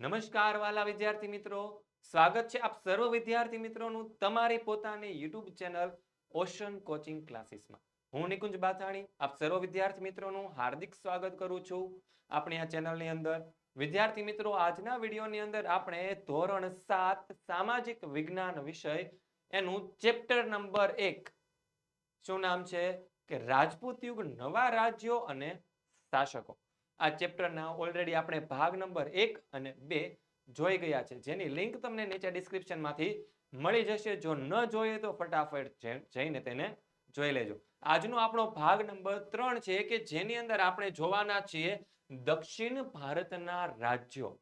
નમસ્કાર વાલા વિદ્યાર્થી મિત્રો. સ્વાગત છે આપ સર્વ વિદ્યાર્થી મિત્રોનું તમારી પોતાની યુટ્યુબ ચેનલ ઓશન કોચિંગ ક્લાસીસમાં. હું નિકુંજ બાથાણી, આપ સર્વ વિદ્યાર્થી મિત્રોનું હાર્દિક સ્વાગત કરું છું. આપણી આ ચેનલની અંદર વિદ્યાર્થી મિત્રો, આજના વિડીયોની અંદર આપણે ધોરણ સાત, સામાજિક વિજ્ઞાન વિષય, એનું ચેપ્ટર નંબર એક. શું નામ છે? કે રાજપૂત યુગ, નવા રાજ્યો અને શાસકો. આ ચેપ્ટરના ઓલરેડી આપણે ભાગ નંબર એક અને બે જોઈ ગયા છે. જેની લિંક તમને નીચે ડિસ્ક્રિપ્શનમાંથી મળી જશે. જો ન જોઈએ તો ફટાફટ જઈને તેને જોઈ લેજો. આજનો આપણો ભાગ નંબર ત્રણ છે કે જેની અંદર આપણે જોવાના છીએ દક્ષિણ ભારતના રાજ્યો.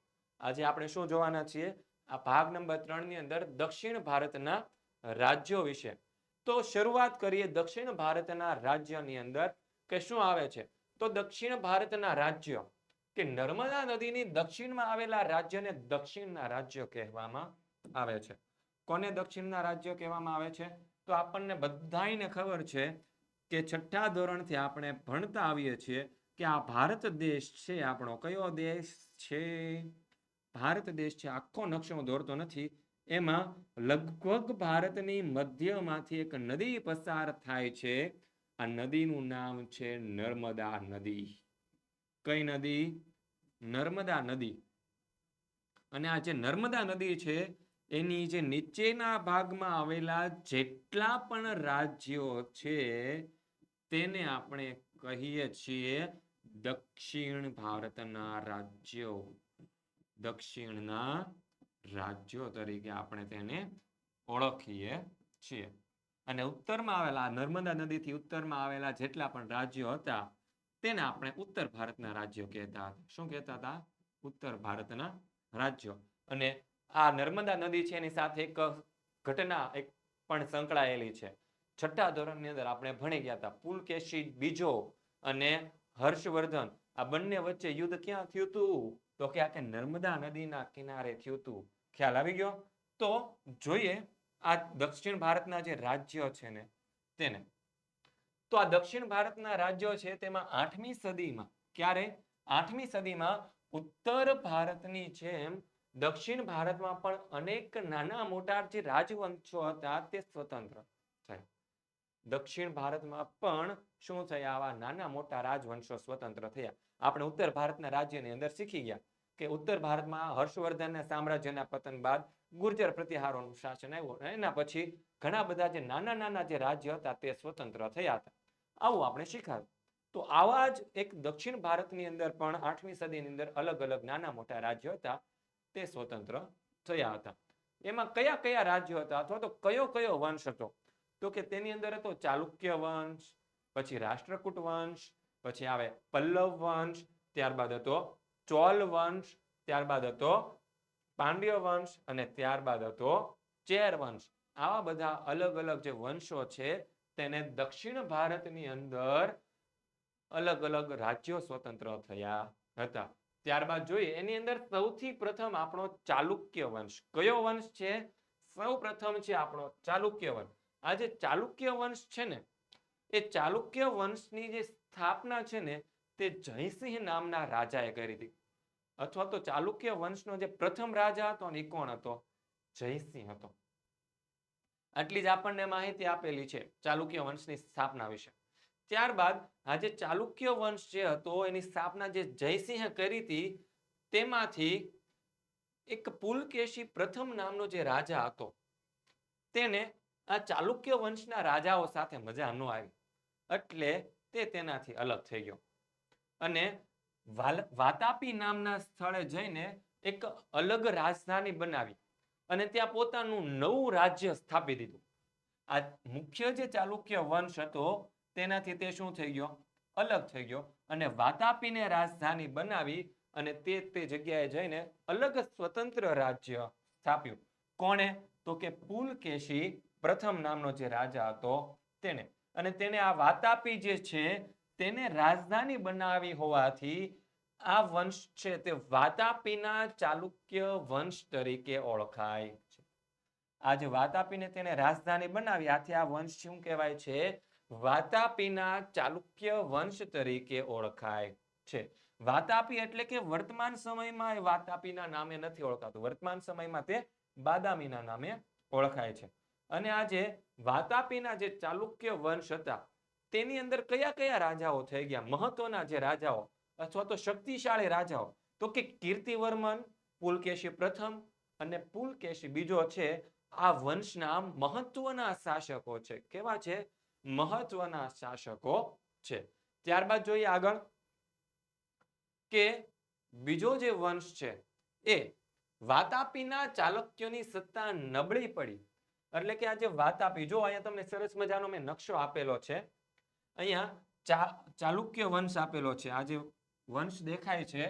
આજે આપણે શું જોવાના છીએ? આ ભાગ નંબર ત્રણની અંદર દક્ષિણ ભારતના રાજ્યો વિશે. તો શરૂઆત કરીએ દક્ષિણ ભારતના રાજ્યની અંદર કે શું આવે છે? તો દક્ષિણ ભારતના રાજ્ય કે નર્મદા નદીની દક્ષિણમાં આવેલા રાજ્યને દક્ષિણના રાજ્યો કહેવામાં આવે છે. કોને દક્ષિણના રાજ્યો કહેવામાં આવે છે? તો આપણને બધાને ખબર છે કે છઠ્ઠા ધોરણથી આપણે ભણતા આવીએ છીએ કે આ ભારત દેશ છે આપણો. કયો દેશ છે? ભારત દેશ છે. આખો નકશો દોરતો નથી. એમાં લગભગ ભારતની મધ્યમાંથી એક નદી પસાર થાય છે. આ નદીનું નામ છે નર્મદા નદી. કઈ નદી? નર્મદા નદી. અને આ જે નર્મદા નદી છે, એની જે નીચેના ભાગમાં આવેલા જેટલા પણ રાજ્યો છે, તેને આપણે કહીએ છીએ દક્ષિણ ભારતના રાજ્યો. દક્ષિણના રાજ્યો તરીકે આપણે તેને ઓળખીએ છીએ. અને ઉત્તરમાં આવેલા નર્મદા નદીથી ઉત્તરમાં આવેલા જેટલા પણ રાજ્યો હતા, તેને આપણે ઉત્તર ભારતના રાજ્યો કહેતા હતા. શું કહેતા હતા? ઉત્તર ભારતના રાજ્યો. અને આ નર્મદા નદી છે, એની સાથે એક ઘટના એક પણ સંકળાયેલી છે. છઠ્ઠા ધોરણની અંદર આપણે ભણી ગયા હતા, પુલકેશી બીજો અને હર્ષવર્ધન. આ બંને વચ્ચે યુદ્ધ ક્યાં થયું હતું તો કે આ નર્મદા નદીના કિનારે થયું હતું ખ્યાલ આવી ગયો? તો જોઈએ આ દક્ષિણ ભારતના જે રાજ્ય છે ને, તેને. તો આ દક્ષિણ ભારતના રાજ્યો છે તેમાં આઠમી સદીમાં, ક્યારે? આઠમી સદીમાં ઉત્તર ભારતની જેમ દક્ષિણ ભારતમાં પણ અનેક નાના મોટા જે રાજવંશો હતા તે સ્વતંત્ર થયા. દક્ષિણ ભારતમાં પણ શું થયા? આવા નાના મોટા રાજવંશો સ્વતંત્ર થયા. આપણે ઉત્તર ભારતના રાજ્યની અંદર શીખી ગયા કે ઉત્તર ભારતમાં હર્ષવર્ધનના સામ્રાજ્યના પતન બાદ ગુર્જર પ્રતિહારોનું શાસન આવ્યું એના પછી ઘણા બધા જે નાના નાના જે રાજ્ય હતા તે સ્વતંત્ર થયા હતા. આવું આપણે શીખાવ્યું. તો આવા જ એક દક્ષિણ ભારતની અંદર પણ આઠમી સદીની અંદર અલગ અલગ નાના મોટા રાજ્યો હતા તે સ્વતંત્ર થયા હતા. એમાં કયા કયા રાજ્યો હતા અથવા તો કયો કયો વંશ હતો? તો કે તેની અંદર હતો ચાલુક્ય વંશ, પછી રાષ્ટ્રકૂટ વંશ, પછી આવે પલ્લવ વંશ, ત્યારબાદ હતો ચોલ વંશ, ત્યારબાદ હતો પાંડ્ય વંશ અને ત્યારબાદ હતો ચેર વંશ. આવા બધા અલગ અલગ જે વંશો છે, તેને દક્ષિણ ભારતની અંદર અલગ અલગ રાજ્યો સ્વતંત્ર થયા હતા. ત્યારબાદ જોઈએ, એની અંદર સૌથી પ્રથમ આપણો ચાલુક્ય વંશ. કયો વંશ છે? સૌ પ્રથમ છે આપણો ચાલુક્ય વંશ. આ જે ચાલુક્ય વંશ છે ને, એ ચાલુક્ય વંશની જે સ્થાપના છે ને, તે જયસિંહ નામના રાજાએ કરી હતી. અથવા તો ચાલુક્ય વંશનો જે પ્રથમ રાજા હતો ને એ કોણ હતો? જયસિંહ હતો. આટલી જ આપણને માહિતી આપેલી છે ચાલુક્ય વંશની સ્થાપના વિશે. ત્યારબાદ આ જે ચાલુક્ય વંશ જે હતો, એની સ્થાપના જે જયસિંહે કરી હતી, તેમાંથી એક પુલકેશી પ્રથમ નામનો જે રાજા હતો, તેને આ ચાલુક્ય વંશના રાજાઓ સાથે મજા ન આવી. એટલે તે તેનાથી અલગ થઈ ગયો. અને વાતાપી નામના સ્થળે જઈને એક અલગ રાજધાની બનાવી અને ત્યાં પોતાનું નવું રાજ્ય સ્થાપી દીધું. આ મુખ્ય જે ચાલુક્ય વંશ હતો, તેનાથી તે શું થઈ ગયો? અલગ થઈ ગયો. અને વાતાપીને રાજધાની બનાવી અને તે તે જગ્યાએ જઈને અલગ સ્વતંત્ર રાજ્ય સ્થાપ્યું. કોણે? તો કે પુલકેશી પ્રથમ નામનો જે રાજા હતો, તેને. અને તેને આ વાતાપી જે છે તેને રાજધાની બનાવી હોવાથી આ વંશ છે તે વાતાપીના ચાલુક્ય વંશ તરીકે ઓળખાય છે. આ વાતાપીને તેને રાજધાની બનાવી, આથી આ વંશ શું કહેવાય છે? વાતાપીના ચાલુક્ય વંશ તરીકે ઓળખાય છે. વાતાપી એટલે કે વર્તમાન સમયમાં એ વાતાપીના નામે નથી ઓળખાતું. વર્તમાન સમયમાં તે બાદામીના નામે ઓળખાય છે. અને આજે વાતાપીના જે ચાલુક્ય વંશ હતા તેની અંદર કયા કયા રાજાઓ થઈ ગયા? મહત્વના જે રાજાઓ અથવા તો શક્તિશાળી રાજાઓ. તો કે કીર્તિવર્મન, પુલકેશી પ્રથમ અને પુલકેશી બીજો છે, આ વંશના મહત્વના શાસકો છે. કેવા છે? મહત્વના શાસકો છે. ત્યારબાદ જોઈએ આગળ કે બીજો જે વંશ છે એ વાતાપીના ચાલુક્યોની સત્તા નબળી પડી. એટલે કે આ જે વાતાપી, જો અહીંયા તમને સરસ મજાનો મેં નકશો આપેલો છે અહીંયા ચાલુક્ય વંશ આપેલો છે. આ જે વંશ દેખાય છે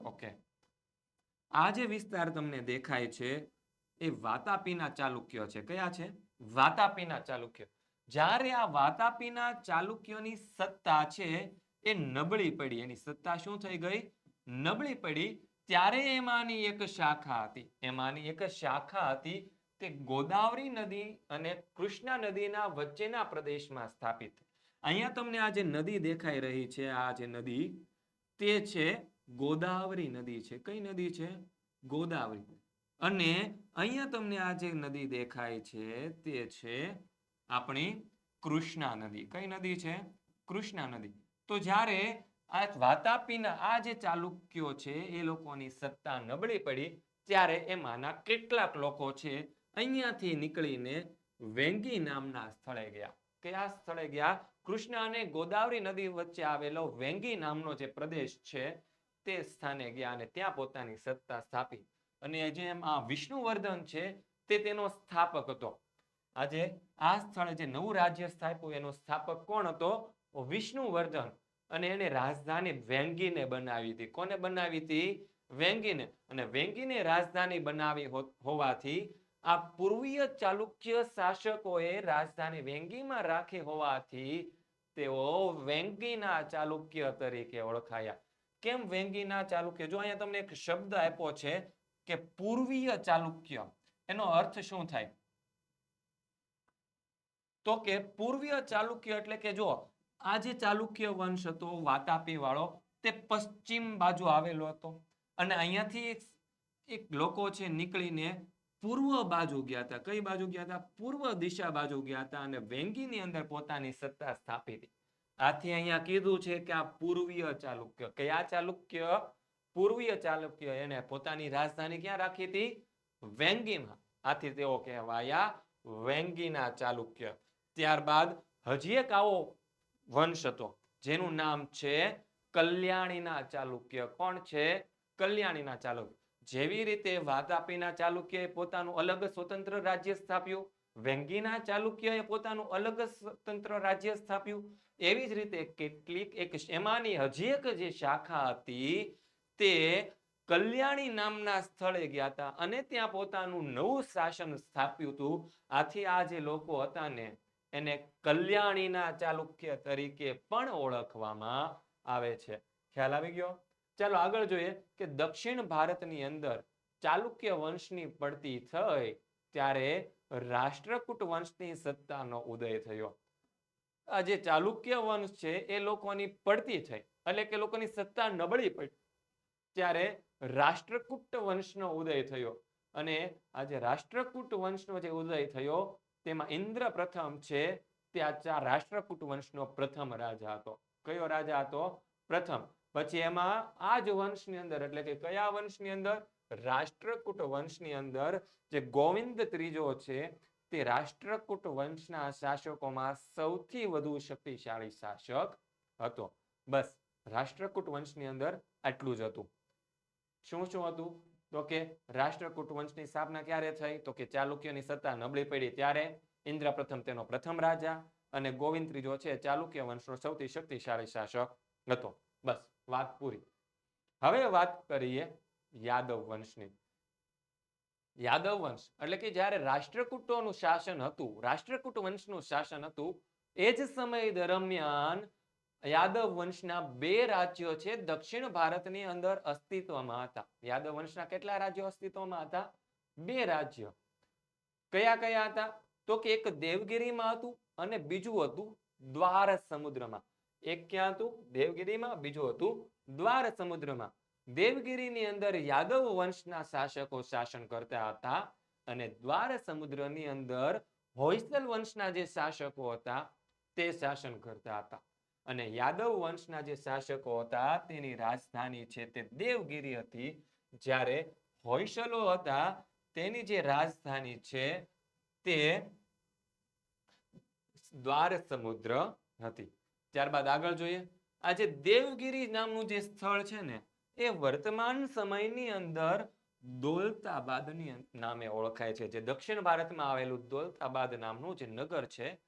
ઓકે આ જે વિસ્તાર તમને દેખાય છે, એ વાતાપીના ચાલુક્ય છે. કયા છે? વાતાપીના ચાલુક્ય. જ્યારે આ વાતાપીના ચાલુક્યોની સત્તા છે, એ નબળી પડી. એની સત્તા શું થઈ ગઈ? નબળી પડી. ત્યારે એમાંની એક શાખા હતી. એમાંની એક શાખા હતી તે ગોદાવરી નદી અને કૃષ્ણા નદીના વચ્ચેના પ્રદેશમાં સ્થાપિત અહીંયા તમને આ જે નદી દેખાઈ રહી છે, આ જે નદી, તે છે ગોદાવરી નદી છે. કઈ નદી છે? ગોદાવરી. અને અહીંયા તમને આ જે નદી દેખાય છે, તે છે આપણી કૃષ્ણા નદી. કઈ નદી છે? કૃષ્ણા નદી. તો જ્યારે આ વાતાપીના, આ જે ચાલુક્યો છે, એ લોકોની સત્તા નબળી પડી, ત્યારે એમાંના કેટલાક લોકો છે અહીંયાથી નીકળીને વેંગી નામના સ્થળે ગયા. કયા સ્થળે ગયા? કૃષ્ણ અને ગોદાવરી નદી વચ્ચે આવેલો વેંગી નામનો જે પ્રદેશ છે, તે સ્થાને ગયા અને ત્યાં પોતાની સત્તા સ્થાપી. અને જેમ આ વિષ્ણુવર્ધન છે, તે તેનો સ્થાપક હતો. આજે આ સ્થળે જે નવું રાજ્ય સ્થાપ્યું, એનો સ્થાપક કોણ હતો? વિષ્ણુવર્ધન. અને એને રાજધાની વેંગીને બનાવી હતી. કોને બનાવી હતી? વેંગીને. અને વેંગીને રાજધાની બનાવી હોવાથી આ પૂર્વીય ચાલુક્ય શાસકોએ રાજધાની વેંગીમાં રાખી હોવાથી તેઓ વેંગીના ચાલુક્ય તરીકે ઓળખાયા. કેમ વેંગીના ચાલુક્ય? જો અહીંયા તમને એક શબ્દ આપ્યો છે કે પૂર્વીય ચાલુક્ય, એનો અર્થ શું થાય? તો કે પૂર્વીય ચાલુક્ય એટલે કે જો આ જે ચાલુક્ય વંશ હતો વાતાપી વાળો તે પશ્ચિમ બાજુ આવેલો હતો. અને અહીંયાથી એક લોકો છે, નીકળીને પૂર્વ બાજુ ગયા હતા. કઈ બાજુ ગયા હતા? પૂર્વ દિશા બાજુ ગયા હતા અને વેંગીની અંદર પોતાની સત્તા સ્થાપી હતી. આથી અહીંયા કીધું છે કે આ પૂર્વીય ચાલુક્ય. કયા ચાલુક્ય? પૂર્વીય ચાલુક્ય. એને પોતાની રાજધાની ક્યાં રાખી હતી? વેંગીમાં. આથી તેઓ કહેવાયા વેંગીના ચાલુક્ય. ત્યારબાદ હજી એક આવો વંશ હતો, જેનું નામ છે કલ્યાણીના ચાલુક્ય. કોણ છે? કલ્યાણીના ચાલુક્ય. જેવી રીતે વાતાપીના ચાલુક્યએ પોતાનું અલગ સ્વતંત્ર રાજ્ય સ્થાપ્યું, વેંગીના ચાલુક્યએ પોતાનું અલગ સ્વતંત્ર રાજ્ય સ્થાપ્યું, એવી જ રીતે કેટલીક એક એમાંની હજી એક જે શાખા હતી તે કલ્યાણી નામના સ્થળે ગયા હતા અને ત્યાં પોતાનું નવું શાસન સ્થાપ્યું હતું. આથી આ જે લોકો હતા ને, એને કલ્યાણીના ચાલુક્ય તરીકે પણ ઓળખવામાં આવે છે. ખ્યાલ આવી ગયો? ચાલો આગળ જોઈએ કે દક્ષિણ ભારતની અંદર ચાલુક્ય વંશની પડતી થઈ ત્યારે રાષ્ટ્રકૂટ વંશની સત્તાનો ઉદય થયો. આ જે ચાલુક્ય વંશ છે એ લોકોની પડતી થઈ એટલે કે લોકોની સત્તા નબળી પડી ત્યારે રાષ્ટ્રકૂટ વંશનો ઉદય થયો અને આ જે રાષ્ટ્રકૂટ વંશનો જે ઉદય થયો તેમાં ઇન્દ્ર પ્રથમ છે તે આ રાષ્ટ્રકૂટ વંશનો પ્રથમ રાજા હતો. કયો રાજા હતો? પ્રથમ પછી એમાં આ જ વંશની અંદર, એટલે કે કયા વંશની અંદર? રાષ્ટ્રકૂટ વંશની અંદર જે ગોવિંદ ત્રીજો છે, તે રાષ્ટ્રકૂટ વંશના શાસકોમાં સૌથી વધુ શક્તિશાળી શાસક હતો. બસ, રાષ્ટ્રકૂટ વંશની અંદર આટલું જ હતું. શું શું હતું? તો કે રાષ્ટ્રકૂટ વંશની સ્થાપના ક્યારે થઈ? તો કે ચાલુક્યની સત્તા નબળી પડી ત્યારે ઇન્દ્ર પ્રથમ તેનો પ્રથમ રાજા અને ગોવિંદ ત્રીજો છે, ચાલુક્ય વંશનો સૌથી શક્તિશાળી શાસક હતો. બસ વાત પૂરી. હવે વાત કરીએ યાદવ વંશની. યાદવ વંશ એટલે કે જ્યારે રાષ્ટ્રકૂટોનું શાસન હતું, રાષ્ટ્રકૂટ વંશનું શાસન હતું, એ જ સમય દરમિયાન યાદવ વંશના બે રાજ્યો છે દક્ષિણ ભારતની અંદર અસ્તિત્વમાં હતા. યાદવ વંશના કેટલા રાજ્યો અસ્તિત્વમાં હતા? બે રાજ્યો. કયા કયા હતા? તો કે એક દેવગીરીમાં હતું અને બીજું હતું દ્વાર સમુદ્રમાં એક ક્યાં હતું? દેવગીરીમાં, બીજું હતું દ્વાર સમુદ્રમાં. દેવગીરીની અંદર યાદવ વંશના શાસકો શાસન કરતા હતા અને દ્વાર સમુદ્રની અંદર હોયસલ વંશના જે શાસકો હતા, તે શાસન કરતા હતા. અને યાદવ વંશના જે શાસકો હતા, તેની રાજધાની છે તે દેવગીરી હતી. જ્યારે હોયસલો હતા, તેની જે રાજધાની છે, તે દ્વાર સમુદ્ર હતી. ત્યારબાદ આગળ જોઈએ. આ દેવગીરી નામનું જે સ્થળ છે ને, એ વર્તમાન સમયની અંદર દોલતાબાદની નામે ઓળખાય છે. જે દક્ષિણ ભારતમાં આવેલું દોલતાબાદ નામનું જે નગર છે,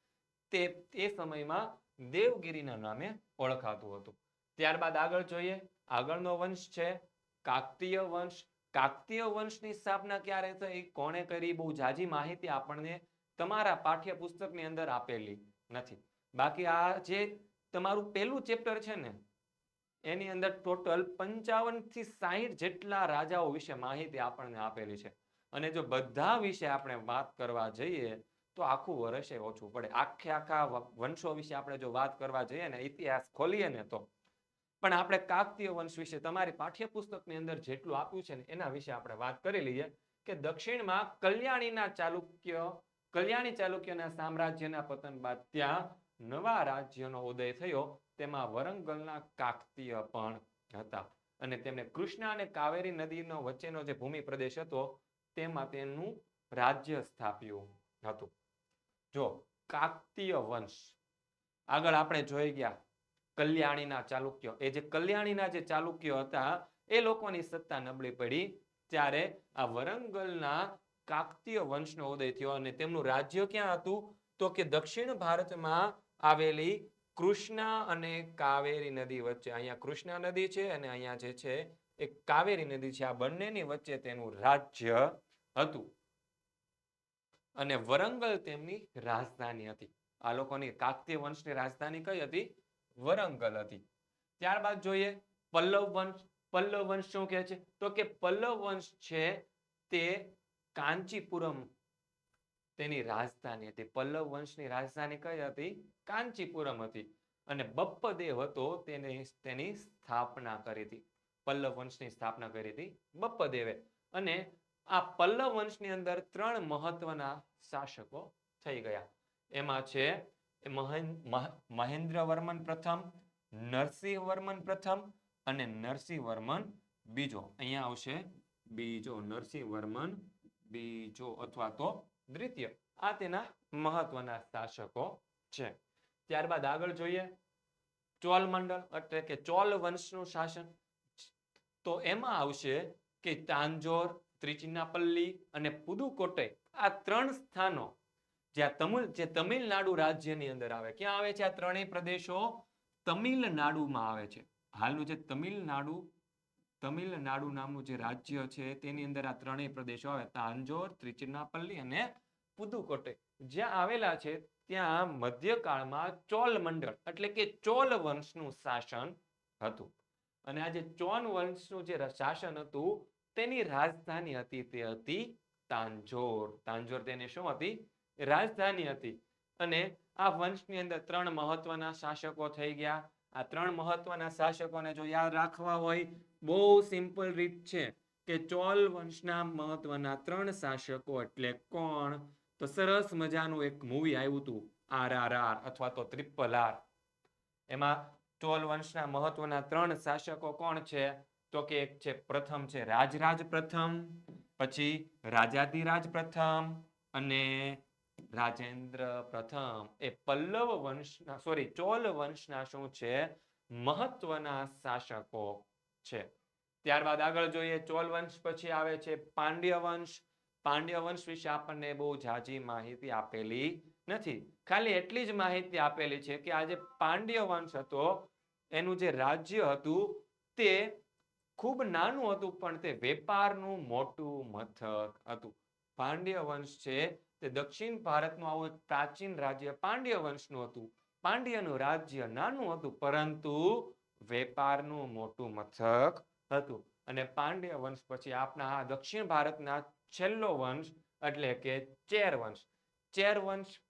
તે, એ સમયમાં દેવગીરીના નામે ઓળખાતું હતું. ત્યારબાદ આગળ જોઈએ. આગળનો વંશ છે, કાકતીય વંશ. કાકતીય વંશની સ્થાપના ક્યારે થઈ? કોણે કરી? બહુ જાજી માહિતી આપણને તમારા પાઠ્યપુસ્તકની અંદર આપેલી નથી. બાકી આ જે તમારું પહેલું ચેપ્ટર છે ને, એની અંદર ટોટલ પંચાવનથી સાહીઠ જેટલા રાજાઓ વિશે માહિતી આપણને આપેલી છે. અને જો બધા વિશે આપણે વાત કરવા જઈએ, તો આખું વર્ષે ઓછું પડે. આખે આખા વંશો વિશે આપણે જો વાત કરવા જઈએ ને, ઇતિહાસ ખોલીએ ને તો. પણ આપણે કાકતીય વંશ વિશે તમારી પાઠ્યપુસ્તકની અંદર જેટલું આપ્યું છે ને, એના વિશે આપણે વાત કરી લઈએ કે દક્ષિણમાં કલ્યાણીના ચાલુક્ય, કલ્યાણી ચાલુક્યના સામ્રાજ્યના પતન બાદ ત્યાં નવા રાજ્યનો ઉદય થયો, તેમાં વરંગલના કાકતીય પણ હતા. અને તેમણે કૃષ્ણ અને કાવેરી નદીનો વચ્ચેનો જે ભૂમિ પ્રદેશ હતો, તેમાં તેનું રાજ્ય સ્થાપ્યું હતું. જો, કાકતીય વંશ. આગળ આપણે જોઈ ગયા કલ્યાણીના ચાલુક્ય. એ જે કલ્યાણીના જે ચાલુક્ય હતા, એ લોકોની સત્તા નબળી પડી ત્યારે આ વરંગલના કાકતીય વંશનો ઉદય થયો અને તેમનું રાજ્ય ક્યાં હતું? તો કે દક્ષિણ ભારતમાં આવેલી કૃષ્ણા અને કાવેરી નદી વચ્ચે. અહીંયા કૃષ્ણા નદી છે અને અહીંયા જે છે એ કાવેરી નદી છે. આ બંનેની વચ્ચે તેનું રાજ્ય હતું. અને વરંગલ તેમની રાજધાની હતી. આ લોકોની કાકતીય વંશની રાજધાની કઈ હતી? વરંગલ હતી. ત્યારબાદ જોઈએ પલ્લવ વંશ. પલ્લવ વંશ શું કહે છે? તો કે પલ્લવ વંશ છે તે કાંચીપુરમ તેની રાજધાની હતી. પલ્લવ વંશની રાજધાની કઈ હતી? કાંચીપુરમ હતી. અને બપ્પદેવ હતો તેને, તેની સ્થાપના કરી હતી. પલ્લવ વંશની સ્થાપના કરી હતી બપ્પદેવે. અને આ પલ્લવ વંશની અંદર ત્રણ મહત્વના શાસકો થઈ ગયા. એમાં છે મહેન- મહ- મહેન્દ્ર વર્મન પ્રથમ નરસિંહ વર્મન પ્રથમ અને નરસિંહ વર્મન બીજો. અહીંયા આવશે બીજો નરસિંહ વર્મન બીજો અથવા તો દ્વિતીય. આ તેના મહત્વના શાસકો છે. ત્યારબાદ આગળ જોઈએ. ચોલ એટલે કે ચોલ વંશનું શાસન. તો એમાં આવશે કે તાંજોર, ત્રિચિનાપલ્લી અને પુદુકોટે આ ત્રણ સ્થાનો જ્યાં તમિલ, જે તમિલનાડુ રાજ્યની અંદર આવે. ક્યાં આવે છે આ ત્રણેય પ્રદેશો? તમિલનાડુમાં આવે છે. હાલનું જે તમિલનાડુ તમિલનાડુ નામનું જે રાજ્ય છે, તેની અંદર આ ત્રણેય પ્રદેશો આવે, તાંજોર, ત્રિચિનાપલ્લી અને પુદુકોટે જ્યાં આવેલા છે, ત્યાં મધ્યકાળમાં ચોલ મંડળ, એટલે કે ચોલ વંશનું શાસન હતું. અને આ જે ચોલ વંશનું જે શાસન હતું, તેની રાજધાની હતી તે હતી તાંજોર. તાંજોર તેની શું હતી? રાજધાની હતી. અને આ વંશની અંદર ત્રણ મહત્વના શાસકો થઈ ગયા. આ ત્રણ મહત્વના શાસકોને જો યાદ રાખવા હોય, બહુ સિમ્પલ રીત છે કે ચોલ વંશના મહત્વના ત્રણ શાસકો એટલે કોણ? તો સરસ મજાનું એક મૂવી આવ્યું હતું આર આર આર અથવા તો ત્રિપલ આર એમાં ચોલ વંશના મહત્વના ત્રણ શાસકો કોણ છે? તો કે એક છે પ્રથમ છે રાજરાજ પ્રથમ, પછી રાજાધિરાજ પ્રથમ અને રાજેન્દ્ર પ્રથમ એ પલ્લવ વંશના સોરી ચોલ વંશના શું છે? મહત્વના શાસકો છે. ત્યારબાદ આગળ જોઈએ, ચોલ વંશ પછી આવે છે પાંડ્ય વંશ. પાંડ્ય વંશ વિશે આપણને બહુ ઝાઝી માહિતી આપેલી નથી. ખાલી એટલી જ માહિતી આપેલી છે કે આ જે પાંડ્ય વંશ હતો, એનું જે રાજ્ય હતું તે ખૂબ નાનું હતું, પણ તે વેપારનું મોટું મથક હતું. પાંડ્ય વંશ છે તે દક્ષિણ ભારતનું આવું એક પ્રાચીન રાજ્ય પાંડ્ય વંશનું હતું. પાંડ્યનું રાજ્ય નાનું હતું, પરંતુ વેપારનું મોટું મથક હતું. અને પાંડ્ય વંશ પછી આપણા આ દક્ષિણ ભારતના છેલ્લો વંશ એટલે કે ચેર વંશ. ચેર વંશ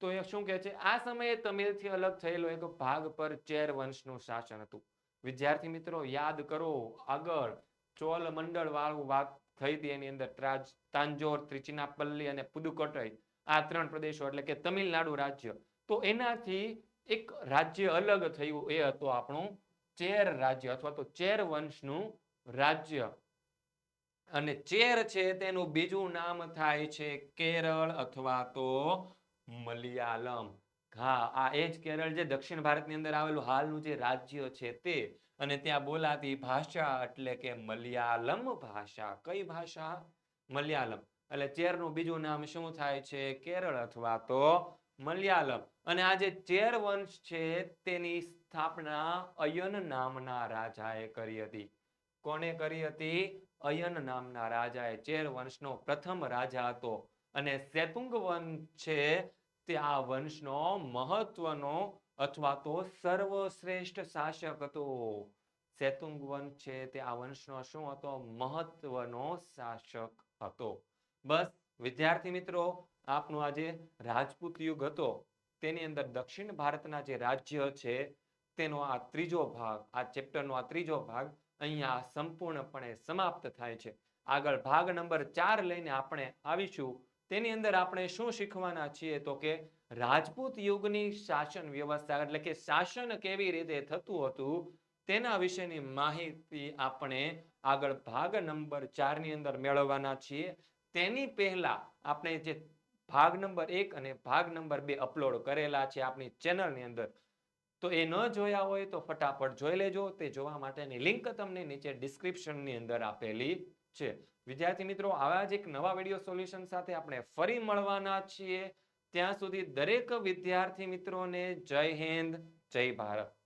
તો એ શું કહે છે? આ સમયે તમિલથી અલગ થયેલો એક ભાગ પર ચેર વંશનું શાસન હતું. વિદ્યાર્થી મિત્રો, યાદ કરો, આગળ ચોલ મંડળ વાળું વાત થઈ હતી એની અંદર ત્રાજ, તાંજોર, ત્રિચિનાપલ્લી અને પુદુકોટઈ, આ ત્રણ પ્રદેશો એટલે કે તમિલનાડુ રાજ્ય. તો એનાથી એક રાજ્ય અલગ થયું એ હતું આપણું ચેર રાજ્ય અથવા તો ચેર વંશનું રાજ્ય. અને ચેર છે તેનું બીજું નામ થાય છે કેરળ અથવા તો મલયાલમ. હા, આ એ જ કેરળ જે દક્ષિણ ભારતની અંદર આવેલું હાલનું જે રાજ્ય છે તે. અને ત્યાં બોલાતી ભાષા એટલે કે મલયાલમ ભાષા. કઈ ભાષા? મલયાલમ. એટલે ચેરનું બીજું નામ શું થાય છે? કેરળ અથવા તો મલયાલમ. અને આ જે ચેર વંશ છે તેની સ્થાપના અયન નામના રાજાએ કરી હતી. કોને કરી હતી? અયન નામના રાજાએ. ચેર વંશનો પ્રથમ રાજા હતો. અને સેતુંગ વંશ છે તે આ વંશનો મહત્વનો અથવા તો સર્વશ્રેષ્ઠ શાસક હતો સેતુંગ વંશ છે તે આ વંશનો શું હતો? મહત્વનો શાસક હતો. બસ, વિદ્યાર્થી મિત્રો, આપનો આજે રાજપૂત યુગ હતો. તેની અંદર દક્ષિણ ભારતના જે રાજ્ય છે, તેનો આ ત્રીજો ભાગ, આ ચેપ્ટરનો આ ત્રીજો ભાગ અહીંયા સંપૂર્ણપણે સમાપ્ત થાય છે. આગળ ભાગ નંબર ચાર લઈને આપણે આવીશું. તેની અંદર આપણે શું શીખવાના છીએ? તો કે રાજપૂત યુગની શાસન વ્યવસ્થા, એટલે કે શાસન કેવી રીતે થતું હતું, તેના વિશેની માહિતી આપણે આગળ ભાગ નંબર ચારની અંદર મેળવવાના છીએ. તેની પહેલા આપણે જે ભાગ નંબર એક અને ભાગ નંબર બે અપલોડ કરેલા છે આપણી ચેનલની અંદર. તો એ ન જોયા હોય તો ફટાફટ જોઈ લેજો. તે જોવા માટેની લિંક તમને નીચે ડિસ્ક્રિપ્શનની અંદર આપેલી છે. વિદ્યાર્થી મિત્રો, આવા જ એક નવા વીડિયો સોલ્યુશન સાથે આપણે ફરી મળવાના છીએ. ત્યાં સુધી દરેક વિદ્યાર્થી મિત્રોને જય હિન્દ, જય ભારત.